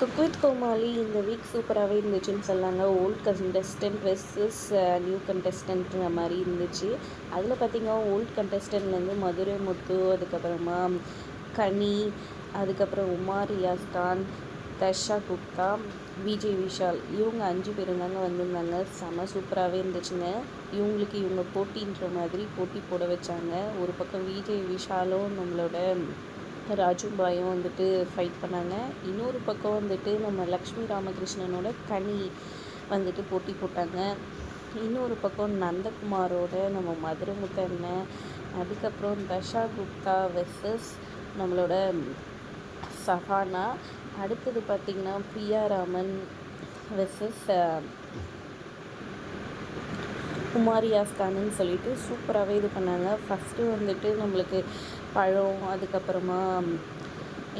Cook with கோமாளி இந்த week சூப்பராகவே இருந்துச்சுன்னு சொல்லாங்க ஓல்ட் கண்டஸ்டன்ட் வெர்சஸ் நியூ கண்டஸ்டன்ட்ங்கிற மாதிரி இருந்துச்சு. அதில் பார்த்திங்கன்னா ஓல்ட் கண்டஸ்டன்ட்லேருந்து மதுரை முத்து அதுக்கப்புறமா கனி அதுக்கப்புறம் உமார் ரியாஸ் கான் தர்ஷா குப்தா விஜய் விஷால். இவங்க அஞ்சு பேரும் தாங்க வந்திருந்தாங்க. செம சூப்பராகவே இருந்துச்சுங்க. இவங்களுக்கு இவங்க போட்டின்ற மாதிரி போட்டி போட வச்சாங்க. ஒரு பக்கம் விஜய் விஷாலும் நம்மளோட ராஜுபாயும் வந்துட்டு ஃபைட் பண்ணாங்க. இன்னொரு பக்கம் வந்துட்டு நம்ம லக்ஷ்மி ராமகிருஷ்ணனோட கனி வந்துட்டு போட்டி போட்டாங்க. இன்னொரு பக்கம் நந்தகுமாரோட நம்ம மதுரை முத்தண்ணன் அதுக்கப்புறம் தஷா குப்தா வெர்சஸ் நம்மளோட சஹானா. அடுத்தது பார்த்திங்கன்னா பிரியா ராமன் வெர்சஸ் குமாரி கானுன்னு சொல்லிட்டு சூப்பராகவே இது பண்ணாங்க. ஃபஸ்ட்டு வந்துட்டு நம்மளுக்கு பழம் அதுக்கப்புறமா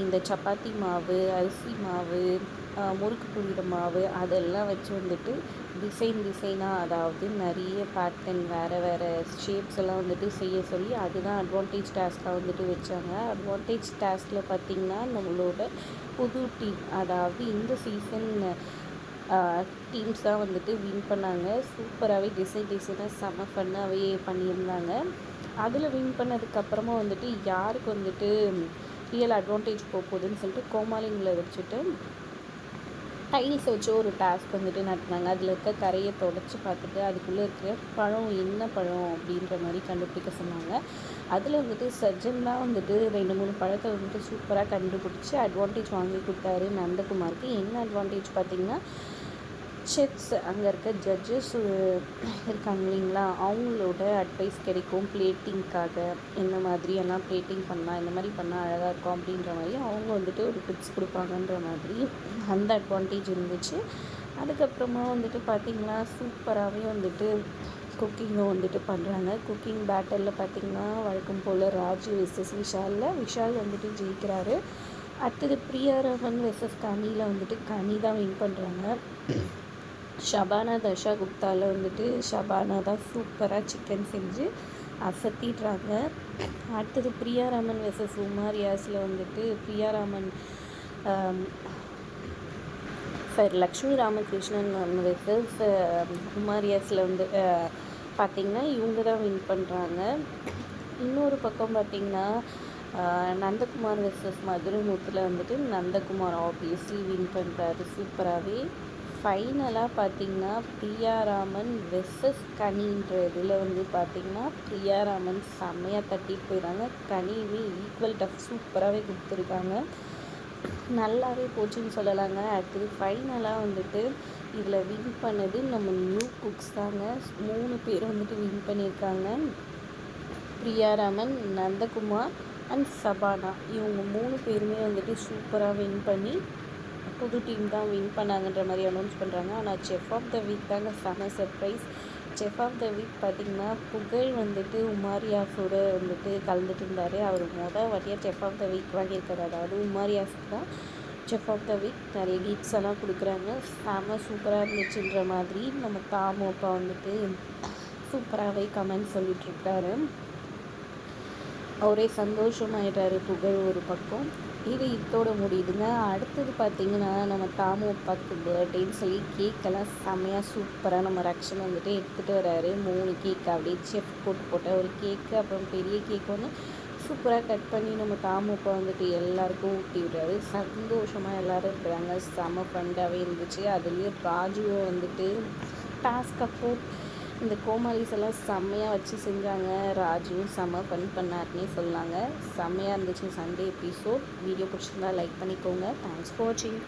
இந்த சப்பாத்தி மாவு அரிசி மாவு முறுக்கு புளிகிற மாவு அதெல்லாம் வச்சு வந்துட்டு டிசைன் டிசைனாக அதாவது நிறைய பேட்டர்ன் வேறு வேறு ஷேப்ஸ் எல்லாம் வந்துட்டு செய்ய சொல்லி அதுதான் அட்வான்டேஜ் டாஸ்க்காக வந்துட்டு வச்சாங்க. அட்வான்டேஜ் டாஸ்கில் பார்த்திங்கன்னா நம்மளோட புது டீம் அதாவது இந்த சீசன் டீம்ஸ் தான் வந்துட்டு வின் பண்ணாங்க. சூப்பராகவே டிசைன் டிசைனாக செம ஃபன்னாகவே பண்ணியிருந்தாங்க. அதில் வின் பண்ணதுக்கப்புறமா வந்துட்டு யாருக்கு வந்துட்டு ரியல் அட்வான்டேஜ் போக போகுதுன்னு சொல்லிட்டு கோமாலிங்கில் வச்சுட்டு டைல்ஸ் வச்சு ஒரு டாஸ்க் வந்துட்டு நடத்தினாங்க. அதில் இருக்க கரையை தொடச்சி பார்த்துட்டு அதுக்குள்ளே இருக்கிற பழம் என்ன பழம் அப்படின்ற மாதிரி கண்டுபிடிக்க சொன்னாங்க. அதில் வந்துட்டு சஜன் தான் வந்துட்டு ரெண்டு மூணு பழத்தை வந்துட்டு சூப்பராக கண்டுபிடிச்சி அட்வான்டேஜ் வாங்கி கொடுத்தாரு நந்தகுமாருக்கு. என்ன அட்வான்டேஜ் பார்த்திங்கன்னா செஃப்ஸ் அங்கே இருக்க ஜட்ஜஸ் இருக்காங்க இல்லைங்களா? அவங்களோட அட்வைஸ் கிடைக்கும். பிளேட்டிங்க்காக இந்த மாதிரி எல்லாம் பிளேட்டிங் பண்ணால் இந்த மாதிரி பண்ணால் அழகாக இருக்கும் அப்படின்ற மாதிரி அவங்க வந்துட்டு ஒரு டிப்ஸ் கொடுப்பாங்கன்ற மாதிரி அந்த அட்வான்டேஜ் இருந்துச்சு. அதுக்கப்புறமா வந்துட்டு பார்த்திங்கன்னா சூப்பராகவே வந்துட்டு குக்கிங்கும் வந்துட்டு பண்ணுறாங்க குக்கிங் பேட்டலில் பார்த்திங்கன்னா வழக்கம் போல் ராஜு விசஸ் விஷாலில் விஷால் வந்துட்டு ஜெயிக்கிறாரு. அடுத்தது பிரியா ரவன் வெர்சஸ் கனியில் வந்துட்டு கனி தான் வின் பண்ணுறாங்க ஷபானா தஷா குப்தாவில் வந்துட்டு ஷபானா தான் சூப்பராக சிக்கன் செஞ்சு அசத்திடுறாங்க. அடுத்தது பிரியாராமன் வெர்சஸ் உமாரியாஸில் வந்துட்டு பிரியாராமன் சார் லக்ஷ்மி ராமகிருஷ்ணன் வெர்சஸ் உமாரியாஸில் வந்து பார்த்திங்கன்னா இவங்க தான் வின் பண்ணுறாங்க இன்னொரு பக்கம் பார்த்திங்கன்னா நந்தகுமார் வெர்சஸ் மதுரை முத்தில் வந்துட்டு நந்தகுமார் ஆப்வியஸ்லி வின் பண்ணுறாரு சூப்பராகவே ஃபைனலாக பார்த்தீங்கன்னா பிரியாராமன் வெர்சஸ் கனின்ற இதில் வந்து பார்த்திங்கன்னா பிரியாராமன் செம்மையாக தட்டிட்டு போயிடுறாங்க. கனியுமே ஈக்குவல் டஃப் சூப்பராகவே கொடுத்துருக்காங்க. நல்லாவே போச்சுன்னு சொல்லலாங்க. அடுத்தது ஃபைனலாக வந்துட்டு இதில் வின் பண்ணது நம்ம நியூ குக்ஸ் தாங்க. மூணு பேர் வந்துட்டு வின் பண்ணியிருக்காங்க. பிரியாராமன் நந்தகுமார் அண்ட் சபானா. இவங்க மூணு பேருமே வந்துட்டு சூப்பராக வின் பண்ணி புது டீம் தான் வின் பண்ணாங்கன்ற மாதிரி அனௌன்ஸ் பண்ணுறாங்க ஆனால் செஃப் ஆஃப் த வீக் தாங்க செம surprise chef of the week பார்த்திங்கன்னா புகழ் வந்துட்டு உமாரியாஸோட வந்துட்டு கலந்துட்டு இருந்தார். அவர் மொதல் வாட்டியாக செஃப் ஆஃப் த வீக் வாங்கியிருக்காரு. அதாவது உமாரியாஸுக்கு தான் செஃப் ஆஃப் த வீக் நிறைய கிஃப்ட்ஸ் எல்லாம் கொடுக்குறாங்க. செம சூப்பராக இருந்துச்சுன்ற மாதிரி நம்ம தாமு அப்பா வந்துட்டு சூப்பராகவே கமெண்ட் சொல்லிகிட்ருக்காரு அவரே சந்தோஷமாயிட்டாரு புகழ் ஒரு பக்கம். இது இதோட முடியுதுங்க. அடுத்தது பார்த்திங்கன்னா நம்ம தாமு பத்து பர்த்டேன்னு சொல்லி கேக்கெல்லாம் செம்மையாக சூப்பராக நம்ம ரக்ஷன் வந்துட்டு எடுத்துகிட்டு வராரு. மூணு கேக் அப்படியே செஃப் போட்டு போட்ட ஒரு கேக்கு அப்புறம் பெரிய கேக் ஒன்று சூப்பராக கட் பண்ணி நம்ம தாமுப்பா வந்துட்டு எல்லாருக்கும் ஊட்டி விடுறாரு. சந்தோஷமாக எல்லோரும் இருக்கிறாங்க. செம ஃப்ரெண்டாகவே இருந்துச்சு. அதுலேயும் ராஜுவை வந்துட்டு டாஸ்க் அப்போ இந்த கோமாளிஸ் எல்லாம் செம்மையாக வச்சு செஞ்சாங்க. ராஜுவும் செம்ம ஃபன் பண்ணாருன்னே சொன்னாங்க. செம்மையாக இருந்துச்சு சண்டே எபிசோட் வீடியோ பிடிச்சிருந்தா லைக் பண்ணிக்கோங்க. தேங்க்ஸ் ஃபார் வாட்சிங்